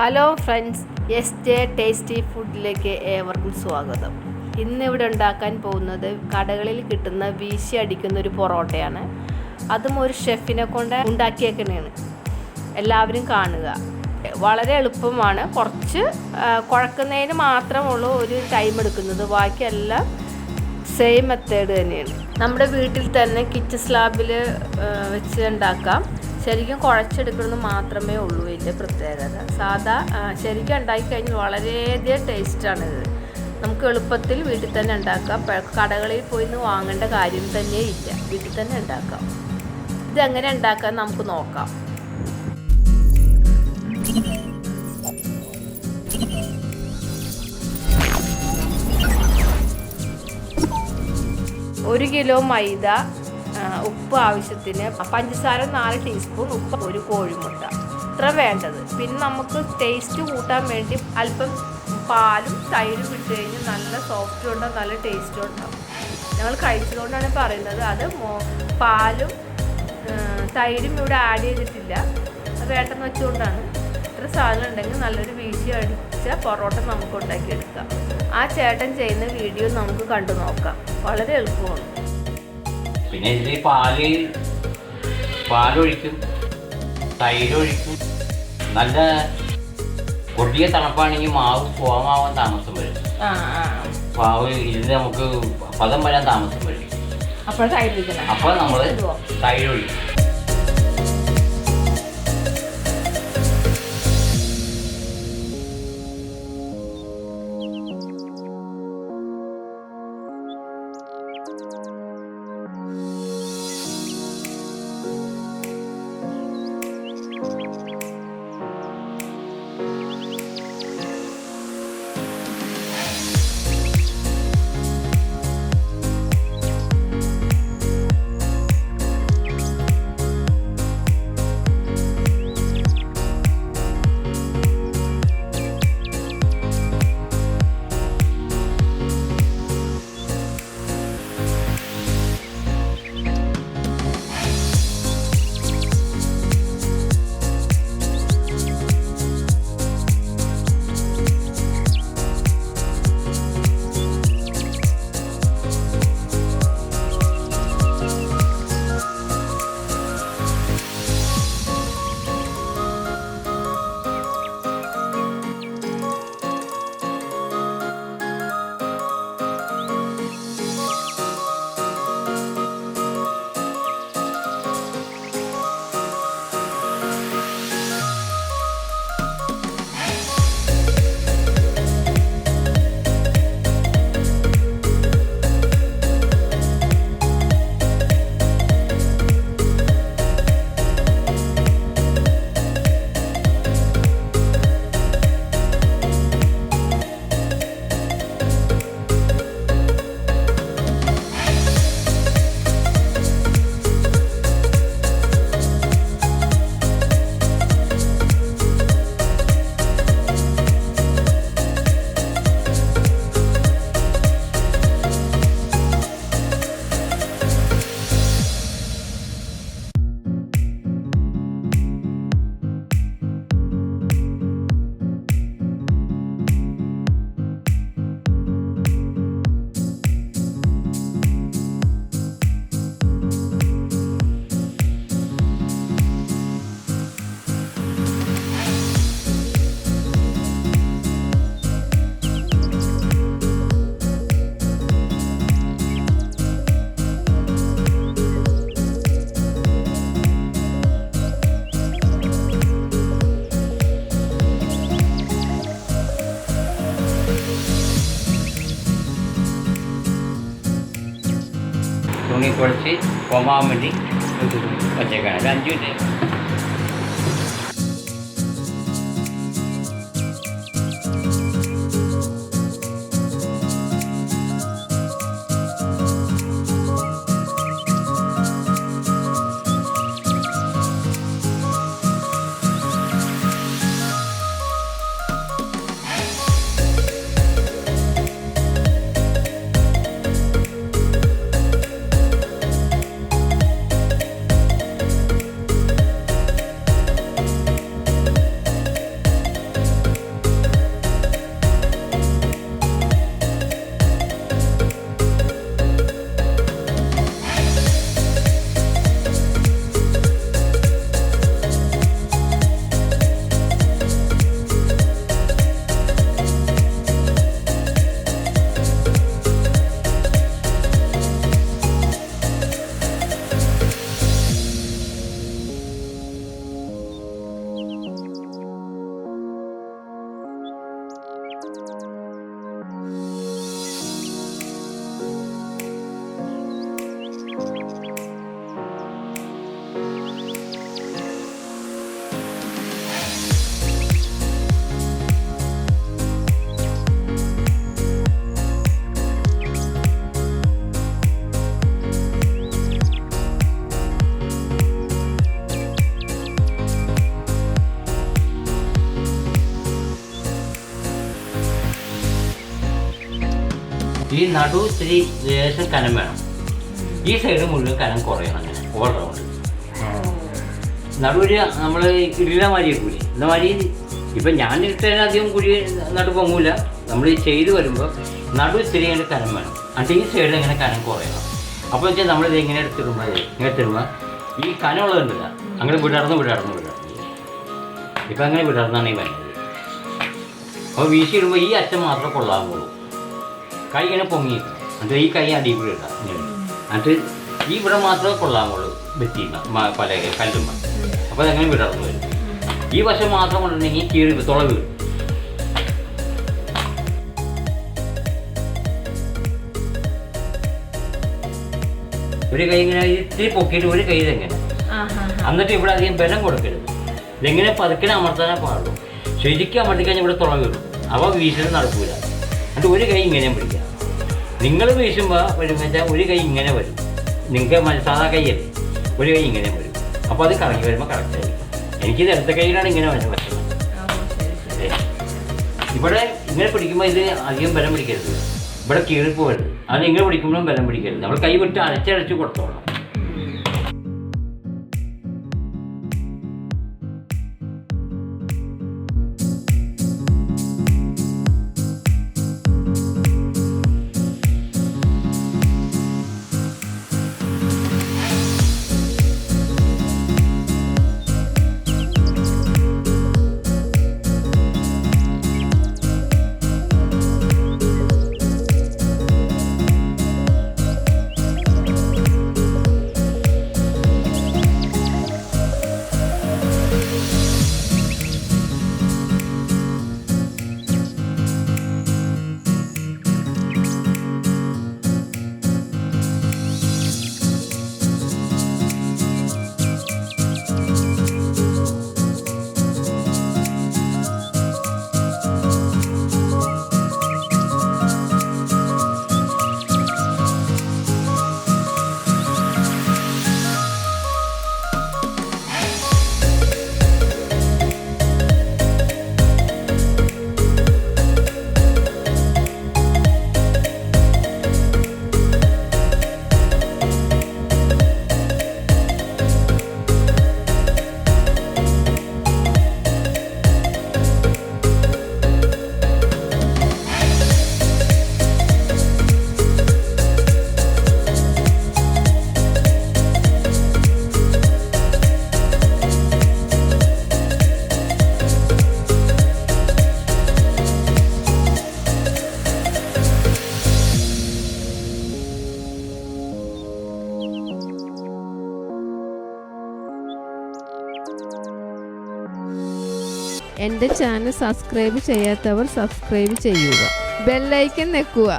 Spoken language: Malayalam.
Hello friends S J tasty ഫുഡിലേക്ക് ഏവർക്കും സ്വാഗതം. ഇന്ന് ഇവിടെ ഉണ്ടാക്കാൻ പോകുന്നത് കടകളിൽ കിട്ടുന്ന വീശി അടിക്കുന്ന ഒരു പൊറോട്ടയാണ്. അതും ഒരു ഷെഫിനെ കൊണ്ട് ഉണ്ടാക്കിയേക്കണേണ് എല്ലാവരും കാണുക. വളരെ എളുപ്പമാണ്. കുറച്ച് കുഴക്കുന്നതിന് മാത്രമുള്ളൂ ഒരു ടൈം എടുക്കുന്നത്. ബാക്കിയെല്ലാം സെയിം മെത്തേഡ് തന്നെയാണ്. നമ്മുടെ വീട്ടിൽ തന്നെ കിച്ചൺ സ്ലാബിൽ വെച്ച് ഉണ്ടാക്കാം. ശരിക്കും കുഴച്ചെടുക്കണമെന്ന് മാത്രമേ ഉള്ളൂ ഇതിന്റെ പ്രത്യേകത. സാധാ ശരിക്കും ഉണ്ടാക്കി കഴിഞ്ഞാൽ വളരെയധികം ടേസ്റ്റാണിത് നമുക്ക് എളുപ്പത്തിൽ വീട്ടിൽ തന്നെ ഉണ്ടാക്കാം. കടകളിൽ പോയി നിന്ന് വാങ്ങേണ്ട കാര്യം തന്നെ ഇല്ല. വീട്ടിൽ തന്നെ ഉണ്ടാക്കാം. ഇതെങ്ങനെ ഉണ്ടാക്കാൻ നമുക്ക് നോക്കാം. ഒരു കിലോ മൈദ ഉപ്പ് ആവശ്യത്തിന് പഞ്ചസാര നാല് ടീസ്പൂൺ ഉപ്പ് ഒരു കോഴിമുട്ട. ഇത്ര വേണ്ടത്. പിന്നെ നമുക്ക് ടേസ്റ്റ് കൂട്ടാൻ വേണ്ടി അല്പം പാലും തൈരും ഇട്ട് കഴിഞ്ഞാൽ നല്ല സോഫ്റ്റും ഉണ്ടാവും നല്ല ടേസ്റ്റും ഉണ്ടാവും. ഞങ്ങൾ കഴിച്ചതുകൊണ്ടാണ് പറയുന്നത്. അത് പാലും തൈരും ഇവിടെ ആഡ് ചെയ്തിട്ടില്ല. അത് വേണ്ടെന്ന് വെച്ചുകൊണ്ടാണ്. ഇത്ര സാധനം ഉണ്ടെങ്കിൽ നല്ലൊരു വീഡിയോ അടിച്ച പൊറോട്ട നമുക്ക് ഉണ്ടാക്കിയെടുക്കാം. ആ ചേട്ടൻ ചെയ്യുന്ന വീഡിയോ നമുക്ക് കണ്ടു നോക്കാം. വളരെ എളുപ്പമാണ്. പിന്നെ ഇതിൽ പാൽ പാലൊഴിക്കും തൈരൊഴിക്കും. നല്ല കൊടിയ തണുപ്പാണെങ്കിൽ മാവ് പോവാൻ താമസം വരും. മാവ് ഇതിൽ നമുക്ക് പദം വരാൻ താമസം വരും. അപ്പോൾ നമ്മൾ തൈരൊഴിക്കും. ತುಳಸಿ ಕೋಮಾಮಣಿ ಅದು ಪಚ್ಚೆ ಕಾಣೆ ರಂಜು ഈ നടു ഇത്തിരി ലേശം കനം വേണം. ഈ സൈഡ് മുഴുവൻ കനം കുറയണം അങ്ങനെ. ഓൾ റൗണ്ട് നടുവിൽ നമ്മൾ ഇല്ല മാതിരി കൂലി ഇന്ന മാതിരി ഇപ്പം ഞാൻ ഇട്ടതിന് അധികം കുഴി നടു പൊങ്ങൂല. നമ്മൾ ഈ ചെയ്ത് വരുമ്പോൾ നടു ഇത്തിരി അങ്ങനെ കനം വേണം. എന്നിട്ട് ഈ സൈഡിൽ ഇങ്ങനെ കനം കുറയണം. അപ്പോൾ വെച്ചാൽ നമ്മളിത് ഇങ്ങനെ എടുത്തിടുമ്പോൾ ഇങ്ങനെ തരുമ്പോൾ ഈ കനമുള്ളതുണ്ടല്ല അങ്ങനെ വിടർന്ന് വിടർന്ന് വിടർന്ന്. ഇപ്പം അങ്ങനെ വിടർന്നാണ് ഈ വരുന്നത് അപ്പോൾ വീശിയിടുമ്പോൾ ഈ അറ്റം മാത്രമേ കൊള്ളാമുള്ളൂ കൈ ഇങ്ങനെ പൊങ്ങിയിരിക്കണം എന്നിട്ട് ഈ കൈ അടി കൂടെ ഇടാം. എന്നിട്ട് ഈ ഇവിടെ മാത്രമേ കൊള്ളാമുള്ളൂ ഭിത്തിമ പല കല്ലുമ്മ അപ്പോൾ അതങ്ങനെ വിടർന്നു വരും. ഈ വശം മാത്രം കൊണ്ടുണ്ടെങ്കിൽ കീറി തുള വീഴും. ഒരു കൈ ഇങ്ങനെ ഇത്തിരി പൊക്കിയിട്ട് ഒരു കൈ ഇതെങ്ങനെ? എന്നിട്ട് ഇവിടെ അധികം ബലം കൊടുക്കരുത്. ഇതെങ്ങനെ പതുക്കിനെ അമർത്താനേ പാടുള്ളൂ. ശരിക്കും അമർത്തിക്കഴിഞ്ഞാൽ ഇവിടെ തുള വീഴും. അപ്പോൾ വീശലും നടക്കൂല. എന്നിട്ട് ഒരു കൈ ഇങ്ങനെ പിടിക്കുക. നിങ്ങൾ വീശുമ്പോൾ വരുമ്പോൾ വെച്ചാൽ ഒരു കൈ ഇങ്ങനെ വരും. നിങ്ങൾക്ക് സാധാ കൈയല്ലേ ഒരു കൈ ഇങ്ങനെ വരും. അപ്പോൾ അത് കറങ്ങി വരുമ്പോൾ കറക്റ്റായിരിക്കും എനിക്ക് ഇടത്തെ കൈയിലാണ് ഇങ്ങനെ വരുന്നത് പറ്റുന്നത്. ഇവിടെ ഇങ്ങനെ പിടിക്കുമ്പോൾ ഇത് അധികം ബലം പിടിക്കരുത്. ഇവിടെ കീറിപ്പോകരുത്. അത് ഇങ്ങനെ പിടിക്കുമ്പോഴും ബലം പിടിക്കരുത്. നമ്മൾ കൈ വിട്ട് അരച്ചരച്ച് കൊടുത്തോളാം എന്റെ ചാനൽ സബ്സ്ക്രൈബ് ചെയ്യാത്തവർ സബ്സ്ക്രൈബ് ചെയ്യുക. ബെല്ലൈക്കൻ നെക്കുക